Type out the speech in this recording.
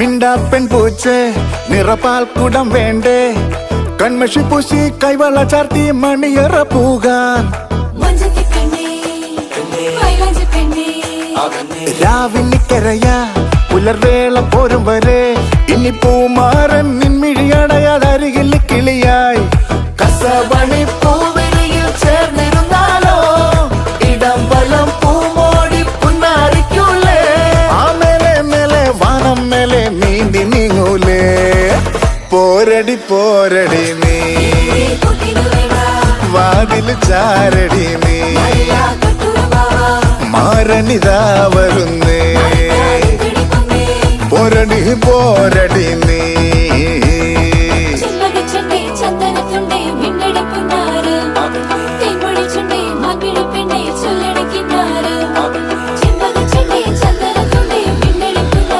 മിണ്ടാ പെൺപൂച്ചേ നിറപാൽ കുടം വേണ്ടേ? കൺമഷി പൂശി കൈവള ചാർത്തി മണിയറ പൂകാൻ. രാവിലിക്കരയാ പുലർവേള പോരും വരെ. ഇനി പൂമാരൻ നിൻമിഴിയടയാതരികിൽ കിളിയായി. കസവണി നീങ്ങൂലേ പോരടി പോരടി നീ. വാതിൽ ചാരടി നീ. മാരണിതാ വരുന്നേ. പോരടി പോരടി നീ.